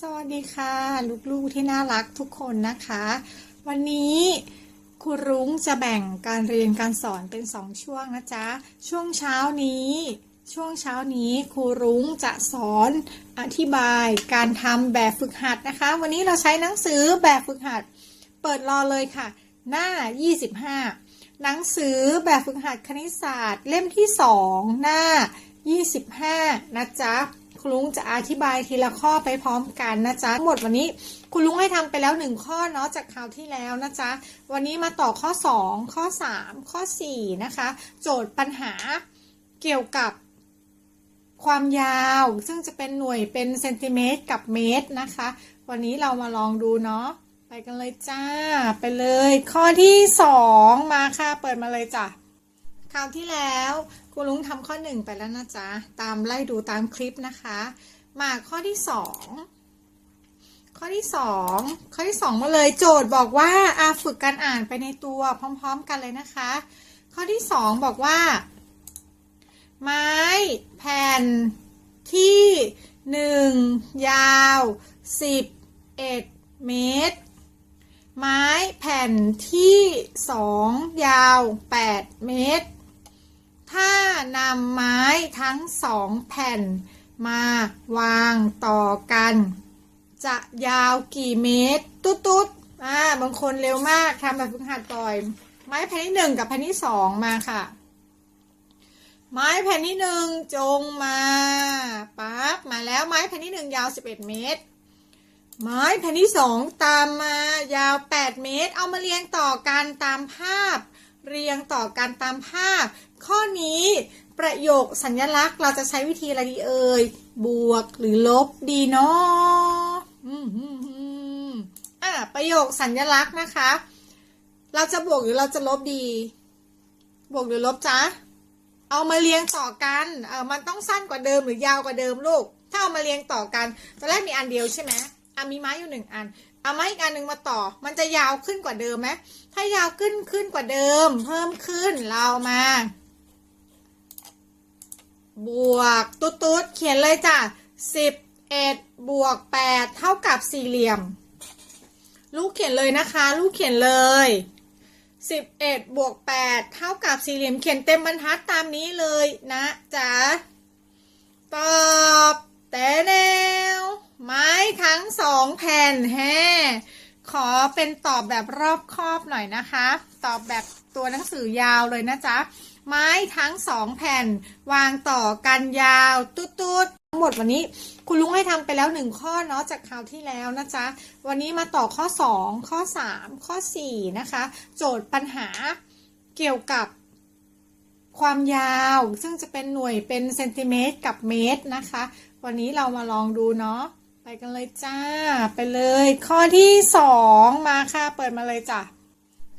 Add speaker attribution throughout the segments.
Speaker 1: สวัสดีค่ะ ลูกๆที่น่ารักทุกคนนะคะ วันนี้ครูรุ้งจะแบ่งการเรียนการสอนเป็นสองช่วงนะจ๊ะ ช่วงเช้านี้ ช่วงเช้านี้ครูรุ้งจะสอนอธิบายการทำแบบฝึกหัดนะคะ วันนี้เราใช้หนังสือแบบฝึกหัด เปิดรอเลยค่ะ หน้า 25 หนังสือแบบฝึกหัดคณิตศาสตร์ เล่มที่ 2 หน้า 25 นะจ๊ะ คุณลุงจะอธิบายทีละข้อไปพร้อมกันนะจ๊ะทั้งหมดวันนี้คุณลุงให้ทำไปแล้วหนึ่งข้อเนาะจากคราวที่แล้วนะจ๊ะวันนี้มาต่อข้อ 2 ข้อ 3 ข้อ 4 นะคะ โจทย์ปัญหาเกี่ยวกับความยาว ซึ่งจะเป็นหน่วยเป็นเซนติเมตรกับเมตรนะคะ วันนี้เรามาลองดูเนาะไปกันเลยจ้า ไปเลย ข้อที่สองมาค่ะ เปิดมาเลยจ้ะ คราวที่แล้วคุณลุงทำข้อหนึ่งไปแล้วนะจ๊ะ ตามไล่ดูตามคลิปนะคะ มาข้อที่สองข้อที่สองข้อที่สองมาเลยโจทย์บอกว่าอาฝึกการอ่านไปในตัวพร้อม ๆ กันเลยนะคะ ข้อที่สองบอกว่า ไม้แผ่นที่หนึ่งยาวสิบเอ็ดเมตร ไม้แผ่นที่สองยาวแปดเมตร ถ้านำไม้ทั้งสองแผ่น มาวางต่อกัน จะยาวกี่เมตร ตุ๊ดตุ๊ดอ่าบางคนเร็วมากทำแบบฝึกหัดบ่อย ไม้แผ่นที่หนึ่งกับแผ่นที่สองมาค่ะ ไม้แผ่นที่หนึ่งจงมาปั๊บมาแล้วไม้แผ่นที่หนึ่งยาว11เอ็ดเมตร ไม้แผ่นที่สองตามมายาว8เมตร เอามาเรียงต่อกันตามภาพ เรียงต่อกันตามภาพ ข้อนี้ประโยคสัญลักษณ์เราจะใช้วิธีอะไรดีเอ่ย บวกหรือลบดีเนาะอืมอืมอืมอะประโยคสัญลักษณ์นะคะ เราจะบวกหรือเราจะลบดี บวกหรือลบจ๊ะ เอามาเรียงต่อกันเออมันต้องสั้นกว่าเดิมหรือยาวกว่าเดิมลูก ถ้าเอามาเรียงต่อกันตอนแรกมีอันเดียวใช่ไหมอะมีไม้อยู่หนึ่งอัน เอาไม้อีกอันหนึ่งมาต่อ มันจะยาวขึ้นกว่าเดิมไหมถ้ายาวขึ้นขึ้นกว่าเดิม เพิ่มขึ้นเรามา บวกตุ๊ดตุ๊ดเขียนเลยจ้ะสิบเอ็ดบวกแปดเท่ากับสี่เหลี่ยม ลูกเขียนเลยนะคะ ลูกเขียนเลยสิบเอ็ดบวกแปดเท่ากับสี่เหลี่ยมเขียนเต็มบรรทัดตามนี้เลยนะจ๊ะตอบแต่แนว ไม้ทั้งสองแผ่นแฮขอเป็นตอบแบบรอบคอบหน่อยนะคะ ตอบแบบตัวหนังสือยาวเลยนะจ๊ะ ไม้ทั้งสองแผ่น วางต่อกันยาวตุ๊ดๆทั้งหมดวันนี้คุณลุงให้ทำไปแล้วหนึ่งข้อเนาะจากคราวที่แล้วนะจ๊ะ วันนี้มาต่อข้อ 2 ข้อ 3 ข้อ 4 นะคะ โจทย์ปัญหาเกี่ยวกับความยาว ซึ่งจะเป็นหน่วยเป็นเซนติเมตรกับเมตรนะคะ วันนี้เรามาลองดูเนาะ ไปกันเลยจ้า ไปเลย ข้อที่2มาค่ะ เปิดมาเลยจ้ะ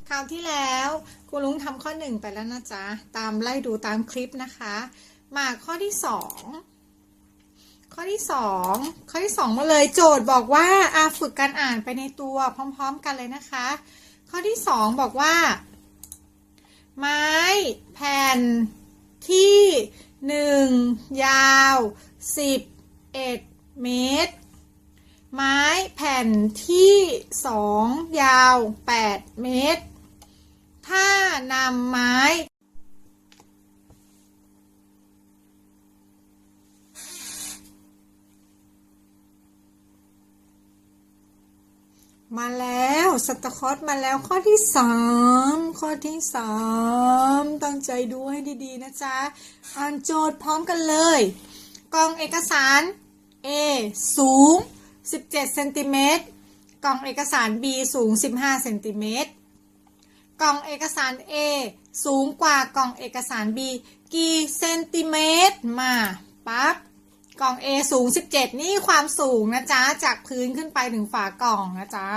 Speaker 1: คราวที่แล้วคุณลุงทำข้อหนึ่งไปแล้วนะจ๊ะ ตามไล่ดูตามคลิปนะคะ มาข้อที่สองข้อที่สองข้อที่สองมาเลยโจทย์บอกว่าอาฝึกการอ่านไปในตัวพร้อม ๆ กันเลยนะคะ ข้อที่สองบอกว่า ไม้แผ่นที่หนึ่งยาวสิบเอ็ดเมตร ไม้แผ่นที่สองยาวแปดเมตร ถ้านำไม้มาแล้วสตาคอร์สมาแล้วข้อที่สามข้อที่สามตั้งใจดูให้ดีๆ นะจ๊ะ อ่านโจทย์พร้อมกันเลยกล่องเอกสาร A สูง 17เซนติเมตรกล่องเอกสาร B สูง 15เซนติเมตรกล่องเอกสาร A สูงกว่ากล่องเอกสาร B กี่เซนติเมตรมาปั๊บกล่อง A สูง 17 นี่ความสูงนะจ๊ะ จากพื้นขึ้นไปถึงฝากล่องนะจ๊ะ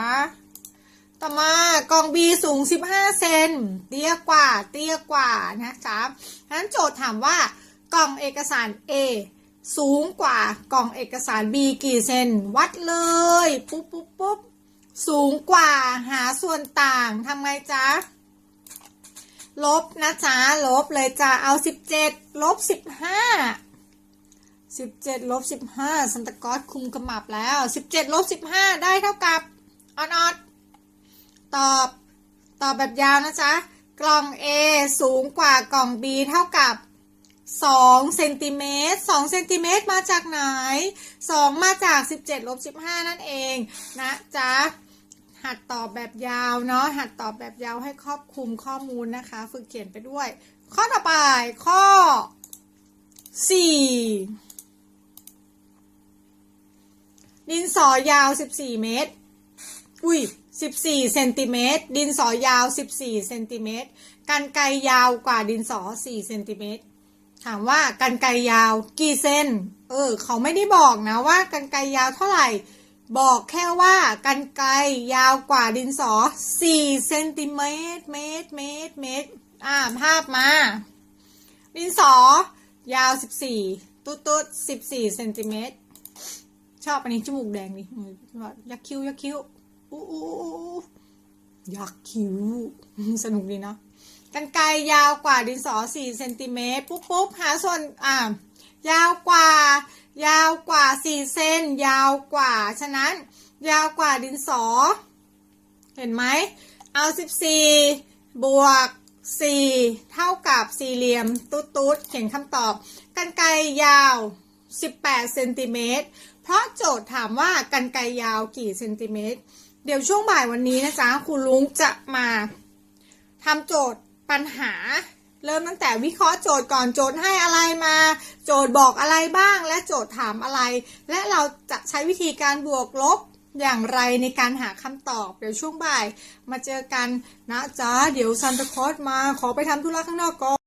Speaker 1: ต่อมากล่อง B สูง 15 เซน เตี้ยกว่า เตี้ยกว่านะจ๊ะฉะนั้นโจทย์ถามว่ากล่องเอกสาร A สูงกว่ากล่องเอกสาร B กี่เซน วัดเลย ปุ๊บปุ๊บปุ๊บสูงกว่าหาส่วนต่างทำไงจ๊ะ ลบนะจ๊ะ ลบเลยจ้ะ เอา 17 ลบ 15สิบเจ็ดลบสิบห้าซันตากอสคุมกระหมับแล้วสิบเจ็ดลบสิบห้าได้เท่ากับออนออดตอบ ตอบแบบยาวนะจ๊ะ กล่อง A สูงกว่ากล่อง B เท่ากับ 2เซนติเมตร2เซนติเมตรมาจากไหน 2 มาจาก 17ลบ15 นั่นเองนะจ๊ะ หัดตอบแบบยาวเนาะ หัดตอบแบบยาวให้ครอบคลุมข้อมูลนะคะ ฝึกเขียนไปด้วย ข้อต่อไป ข้อ 4 ดินสอยาว 14 เมตร อุ้ย14เซนติเมตร ดินสอยาว 14เซนติเมตร กันไกยาวกว่าดินสอ 4 เซนติเมตร ถามว่ากันไกยาวกี่เซน เออ เขาไม่ได้บอกนะว่ากันไกยาวเท่าไหร่ บอกแค่ว่ากันไกยาวกว่าดินสอ4เซนติเมตร เมตร เมตร เมตร อ่า ภาพมา ดินสอยาว 14 ตุ๊ดตุ๊ด14เซนติเมตร ชอบอันนี้จมูกแดงดิเออยักคิ้ว ยักคิ้ว อู้อู้ยักคิ้ว สนุกดีเนาะ กันไกรยาวกว่าดินสอ4เซนติเมตรปุ๊บปุ๊บหาส่วนอ่ายาวกว่า ยาวกว่า 4 เซนยาวกว่า ฉะนั้น ยาวกว่าดินสอ เห็นไหมเอา 14 บวก 4 เท่ากับสี่เหลี่ยมตุ๊ดตุ๊ดเขียนคำตอบ กันไกรยาว 18 เซนติเมตร เพราะโจทย์ถามว่ากันไกรยาวกี่เซนติเมตร เดี๋ยวช่วงบ่ายวันนี้นะจ๊ะครูลุงจะมาทำโจทย์ ปัญหา เริ่มตั้งแต่วิเคราะห์โจทย์ก่อนโจทย์ให้อะไรมา โจทย์บอกอะไรบ้าง และโจทย์ถามอะไร และเราจะใช้วิธีการบวกลบอย่างไรในการหาคำตอบ เดี๋ยวช่วงบ่าย มาเจอกันนะจ๊ะ เดี๋ยวซันตาคอสมาขอไปทำธุระข้างนอกก่อน